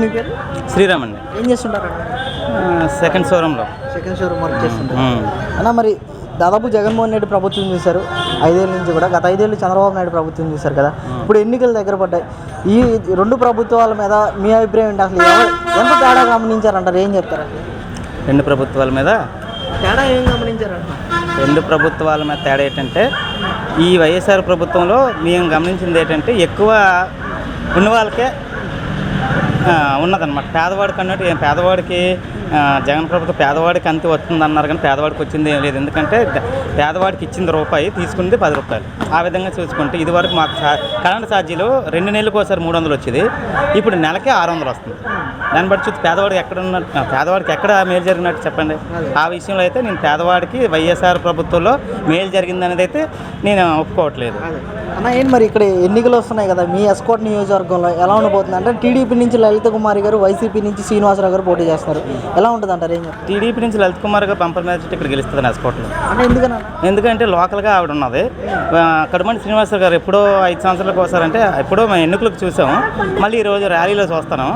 మీ పేరు? శ్రీరామ్ అండి. ఏం చేస్తుంటారు? సెకండ్ షోరూంలో. సెకండ్ షోరూమ్ వర్క్ చేస్తుంటారు. అన్న మరి దాదాపు జగన్మోహన్ రెడ్డి ప్రభుత్వం చూశారు ఐదేళ్ళ నుంచి కూడా. గత ఐదేళ్ళు చంద్రబాబు నాయుడు ప్రభుత్వం చూశారు కదా. ఇప్పుడు ఎన్నికలు దగ్గర పడ్డాయి. ఈ రెండు ప్రభుత్వాల మీద మీ అభిప్రాయం ఏంటి అసలు? ఎంత తేడా గమనించారంటారు? ఏం చెప్తారు రెండు ప్రభుత్వాల మీద? తేడా ఏం గమనించారంట రెండు ప్రభుత్వాల మీద తేడా ఏంటంటే ఈ వైఎస్ఆర్ ప్రభుత్వంలో మేము గమనించింది ఏంటంటే ఎక్కువ ఉన్న వాళ్ళకే ఉన్నదన్నమాట. పేదవాడికి అన్నట్టు పేదవాడికి జగన్ ప్రభుత్వం పేదవాడికి అంతే వస్తుంది అన్నారు కానీ పేదవాడికి వచ్చింది ఏం లేదు. ఎందుకంటే పేదవాడికి ఇచ్చింది రూపాయి తీసుకుంది పది రూపాయలు. ఆ విధంగా చూసుకుంటే ఇదివరకు మాకు కరెంట్ ఛార్జీలు రెండు నెలలకు ఒకసారి మూడు వందలు వచ్చేది. ఇప్పుడు నెలకి ఆరు వందలు వస్తుంది. దాన్ని బట్టి చూస్తే పేదవాడికి ఎక్కడ ఉన్న పేదవాడికి ఎక్కడ మేలు జరిగినట్టు చెప్పండి. ఆ విషయంలో అయితే నేను పేదవాడికి వైఎస్ఆర్ ప్రభుత్వంలో మేలు జరిగింది అనేది అయితే నేను ఒప్పుకోవట్లేదు. అన్న ఏంటి మరి ఇక్కడ ఎన్నికలు వస్తున్నాయి కదా మీ ఎస్కోట్ నియోజకవర్గంలో ఎలా ఉండబోతుంది? అంటే టీడీపీ నుంచి లలిత కుమారి గారు వైసీపీ నుంచి శ్రీనివాసరావు గారు పోటీ చేస్తున్నారు ఎలా ఉంటుంది అంటారు? ఏం టీడీపీ నుంచి లలిత్ కుమార్ గారు బంపర్ మ్యాచ్ ఇక్కడ గెలుస్తుంది నెస్కోట్లో అంటే ఎందుకన్నా ఎందుకంటే లోకల్గా ఆవిడ ఉన్నది ఆ, కడుమంటి శ్రీనివాసరావు గారు ఎప్పుడో ఐదు సంవత్సరాలకు ఒకసారి ఎప్పుడో మేము ఎన్నికలకు చూసాము. మళ్ళీ ఈరోజు ర్యాలీలో చూస్తాను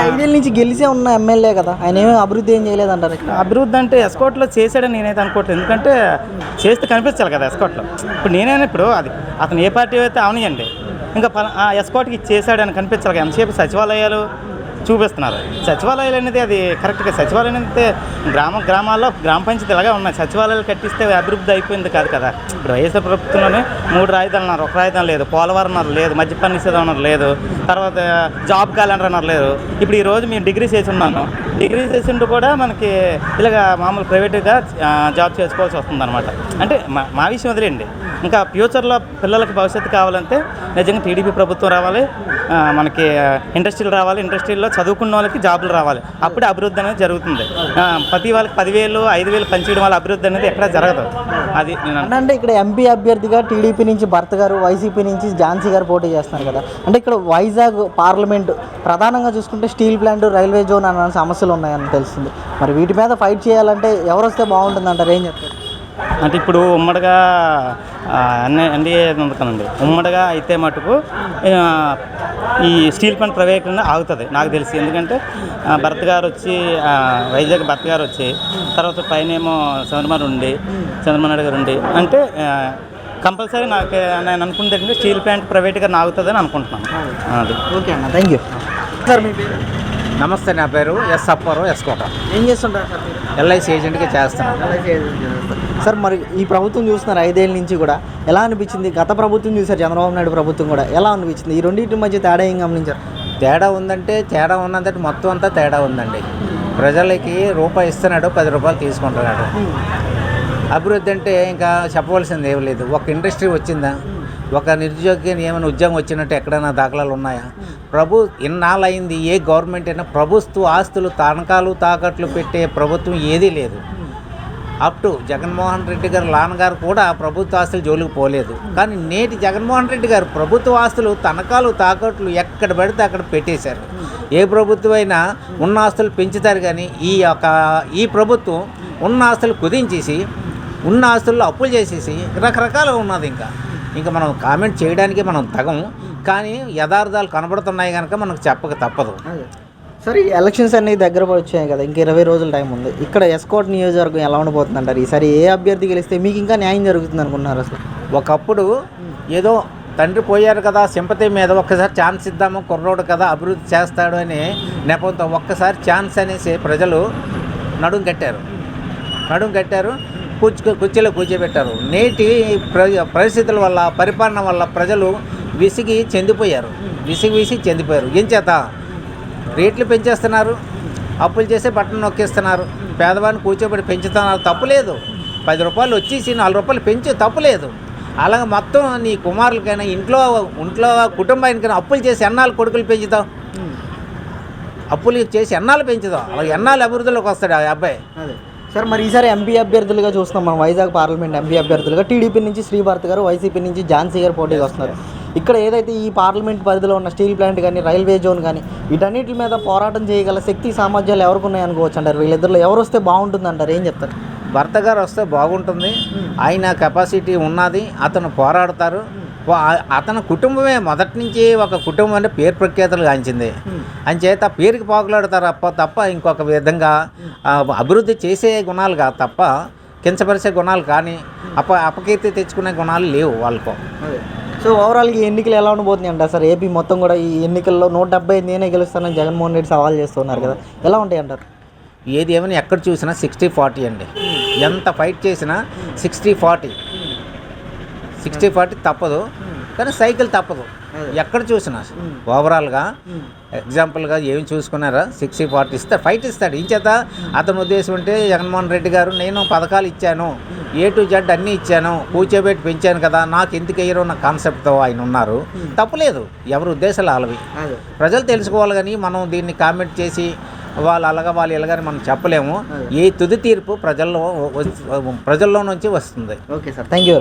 ఐదేళ్ళ నుంచి గెలిచే ఉన్న ఎమ్మెల్యే కదా ఆయన ఏమీ అభివృద్ధి ఏం చేయలేదంటారు అభివృద్ధి అంటే ఎస్కోట్లో చేశాడని నేనైతే అనుకోవట్లేదు. ఎందుకంటే చేస్తే కనిపించాలి కదా ఎస్కోట్లో. ఇప్పుడు నేనైనా ఇప్పుడు అది అతను ఏ పార్టీ అయితే అవనియండి. ఇంకా ఎస్కోట్కి చేశాడని కనిపించాలి ఎంతసేపు సచివాలయాలు చూపిస్తున్నారు. సచివాలయాలు అనేది అది కరెక్ట్గా సచివాలయం అయితే గ్రామ గ్రామాల్లో గ్రామ పంచాయతీ ఇలాగే ఉన్నాయి. సచివాలయాలు కట్టిస్తే అభివృద్ధి అయిపోయింది కాదు కదా. ఇప్పుడు వైఎస్ఆర్ ప్రభుత్వంలోనే మూడు రాయితాలు అన్నారు. ఒక రాయితం లేదు. పోలవరం అన్నారు లేదు. మధ్య నిషేధం అన్నారు లేదు. తర్వాత జాబ్ క్యాలెండర్ అన్నారు లేదు. ఇప్పుడు ఈరోజు మేము డిగ్రీ చేసి ఉన్నాను. డిగ్రీ చేసిండు కూడా మనకి ఇలాగ మామూలు ప్రైవేట్గా జాబ్ చేసుకోవాల్సి వస్తుంది అనమాట అంటే మా మా విషయం వదిలేండి ఇంకా ఫ్యూచర్లో పిల్లలకి భవిష్యత్తు కావాలంటే నిజంగా టీడీపీ ప్రభుత్వం రావాలి. మనకి ఇండస్ట్రీలు రావాలి. ఇండస్ట్రీల్లో చదువుకున్న వాళ్ళకి జాబులు రావాలి. అప్పుడే అభివృద్ధి అనేది జరుగుతుంది. ప్రతి వాళ్ళకి పదివేలు ఐదు వేలు పంచేయడం వల్ల అభివృద్ధి అనేది ఎక్కడ జరగదు. అది అంటే ఇక్కడ ఎంపీ అభ్యర్థిగా టీడీపీ నుంచి భర్త గారు వైసీపీ నుంచి ఝాన్సీ గారు పోటీ చేస్తున్నారు కదా. అంటే ఇక్కడ వైజాగ్ పార్లమెంట్ ప్రధానంగా చూసుకుంటే స్టీల్ ప్లాంట్ రైల్వే జోన్ అన్న సమస్యలు ఉన్నాయని తెలుస్తుంది. మరి వీటి మీద ఫైట్ చేయాలంటే ఎవరు వస్తే బాగుంటుందంటారు? ఏం చెప్తారు? అంటే ఇప్పుడు ఉమ్మడిగా అన్ని ఎన్డీఏ ఉంది కదండి ఉమ్మడిగా అయితే మటుకు ఈ స్టీల్ ప్లాంట్ ప్రైవేట్గా ఆగుతుంది నాకు తెలిసి. ఎందుకంటే భరత్ గారు వచ్చి వైజాగ్ భరత్ గారు వచ్చి తర్వాత పైన ఏమో చంద్రబాబు ఉండి చంద్రబాబు నాయుడు గారు ఉండి అంటే కంపల్సరీ నాకు నేను అనుకుంటే స్టీల్ ప్లాంట్ ప్రైవేట్గా ఆగుతుందని అనుకుంటున్నాను. అది. ఓకే అన్న థ్యాంక్ యూ సార్ మీ పేరు? నమస్తే నా పేరు ఎస్ అప్పారు ఎస్ కోట ఏం చేస్తుంటారు? ఎల్ఐసి ఏజెంట్గా చేస్తున్నాను సార్ మరి ఈ ప్రభుత్వం చూస్తున్నారు ఐదేళ్ళ నుంచి కూడా ఎలా అనిపించింది? గత ప్రభుత్వం చూసారు చంద్రబాబు నాయుడు ప్రభుత్వం కూడా. ఎలా అనిపించింది? ఈ రెండింటి మధ్య తేడా ఏం గమనించారు? తేడా ఉందంటే తేడా ఉన్నదంటే మొత్తం అంతా తేడా ఉందండి. ప్రజలకి రూపాయి ఇస్తున్నాడు పది రూపాయలు తీసుకుంటున్నాడు. అభివృద్ధి అంటే ఇంకా చెప్పవలసింది ఏం లేదు. ఒక ఇండస్ట్రీ వచ్చిందా? ఒక నిరుద్యోగి ఏమైనా ఉద్యోగం వచ్చినట్టు ఎక్కడైనా దాఖలాలు ఉన్నాయా? ప్రభు ఇన్నాళ్ళు అయింది ఏ గవర్నమెంట్ అయినా ప్రభుత్వ ఆస్తులు తనకాలు తాకట్లు పెట్టే ప్రభుత్వం ఏదీ లేదు. అప్ టు జగన్మోహన్ రెడ్డి గారు నాన్నగారు కూడా ప్రభుత్వ ఆస్తులు జోలికి పోలేదు. కానీ నేటి జగన్మోహన్ రెడ్డి గారు ప్రభుత్వ ఆస్తులు తనఖాలు తాకట్లు ఎక్కడ పడితే అక్కడ పెట్టేశారు. ఏ ప్రభుత్వం అయినా ఉన్న ఆస్తులు పెంచుతారు కానీ ఈ యొక్క ఈ ప్రభుత్వం ఉన్న ఆస్తులు కుదించేసి ఉన్న ఆస్తుల్లో అప్పులు చేసేసి రకరకాలుగా ఉన్నది ఇంకా. ఇంకా మనం కామెంట్ చేయడానికి మనం తగము కానీ యథార్థాలు కనబడుతున్నాయి కనుక మనకు చెప్పక తప్పదు. సార్ ఈ ఎలక్షన్స్ అనేవి దగ్గర వచ్చాయి కదా ఇంకా ఇరవై రోజుల టైం ఉంది. ఇక్కడ ఎస్కోట్ నియోజకవర్గం ఎలా ఉండబోతుంది అంటారు ఈసారి ఏ అభ్యర్థి గెలిస్తే మీకు ఇంకా న్యాయం జరుగుతుంది అనుకున్నారు అసలు? ఒకప్పుడు ఏదో తండ్రి పోయారు కదా సింపతి మీద ఒక్కసారి ఛాన్స్ ఇద్దాము కుర్రోడు కదా అభివృద్ధి చేస్తాడు అని నెపంతో ఒక్కసారి ఛాన్స్ అనేసి ప్రజలు నడుం కట్టారు. నడుం కట్టారు. కూర్చు కుర్చీలో కూర్చోబెట్టారు. నేటి ప్ర పరిస్థితుల వల్ల పరిపాలన వల్ల ప్రజలు విసిగి చెందిపోయారు. విసిగి విసిగి చెందిపోయారు. ఏం చేత? రేట్లు పెంచేస్తున్నారు. అప్పులు చేసి బట్టలు నొక్కిస్తున్నారు. పేదవాడిని కూర్చోబెట్టి పెంచుతున్నారు. తప్పులేదు పది రూపాయలు వచ్చేసి నాలుగు రూపాయలు పెంచు తప్పులేదు అలాగే మొత్తం నీ కుమారులకైనా ఇంట్లో ఇంట్లో కుటుంబానికైనా అప్పులు చేసి ఎన్నాళ్ళు కొడుకులు పెంచుతావు? అప్పులు చేసి ఎన్నాళ్ళు పెంచుదాం అలా ఎన్నాళ్ళు అభివృద్ధిలోకి వస్తాడు ఆ అబ్బాయి? అదే. సార్ మరి ఈసారి ఎంపీ అభ్యర్థులుగా చూస్తున్నాం మనం వైజాగ్ పార్లమెంట్ ఎంపీ అభ్యర్థులుగా. టీడీపీ నుంచి శ్రీభారత్ గారు వైసీపీ నుంచి ఝాన్సీ గారు పోటీగా వస్తున్నారు. ఇక్కడ ఏదైతే ఈ పార్లమెంట్ పరిధిలో ఉన్న స్టీల్ ప్లాంట్ కానీ రైల్వే జోన్ కానీ వీటన్నిటి మీద పోరాటం చేయగల శక్తి సామర్థ్యాలు ఎవరికి ఉన్నాయనుకోవచ్చు అంటారు. వీళ్ళిద్దరిలో ఎవరు వస్తే బాగుంటుంది అంటారు? ఏం చెప్తారు? భర్త గారు వస్తే బాగుంటుంది. ఆయన కెపాసిటీ ఉన్నది. అతను పోరాడతారు. అతని కుటుంబమే మొదటి నుంచి ఒక కుటుంబం అంటే పేరు ప్రఖ్యాతలు గాంచింది. అంచేత పేరుకి పాకులాడతారు తప్ప తప్ప ఇంకొక విధంగా అభివృద్ధి చేసే గుణాలు కాదు తప్ప కించపరిచే గుణాలు కానీ అప అపకీర్తి తెచ్చుకునే గుణాలు లేవు వాళ్ళకు. సో ఓవరాల్గా ఈ ఎన్నికలు ఎలా ఉండబోతున్నాయి అంటారు సార్? ఏపీ మొత్తం కూడా ఈ ఎన్నికల్లో నూట డెబ్బై నేనే గెలుస్తానని జగన్మోహన్ రెడ్డి సవాల్ చేస్తున్నారు కదా. ఎలా ఉంటాయి అంటారు ఏది ఏమైనా ఎక్కడ చూసినా సిక్స్టీ ఫార్టీ అండి. ఎంత ఫైట్ చేసినా సిక్స్టీ ఫార్టీ. సిక్స్టీ ఫార్టీ తప్పదు. కానీ సైకిల్ తప్పదు. ఎక్కడ చూసినా ఓవరాల్గా ఎగ్జాంపుల్గా ఏమి చూసుకున్నారా? సిక్స్టీ ఫార్టీ ఇస్తాడు ఫైట్ ఇస్తాడు. ఏం చేత? అతని ఉద్దేశం అంటే జగన్మోహన్ రెడ్డి గారు నేను పథకాలు ఇచ్చాను. ఏ టు జెడ్ అన్నీ ఇచ్చాను. కూర్చోబెట్టి పెంచాను కదా. నాకు ఎందుకు అయ్యారో నా కాన్సెప్ట్తో ఆయన ఉన్నారు. తప్పలేదు. ఎవరి ఉద్దేశాలు వాళ్ళవి. ప్రజలు తెలుసుకోవాలి కానీ మనం దీన్ని కామెంట్ చేసి వాళ్ళు అలాగా వాళ్ళు ఇలాగని మనం చెప్పలేము. ఈ తుది తీర్పు ప్రజల్లో ప్రజల్లో నుంచి వస్తుంది. Okay sir. Thank you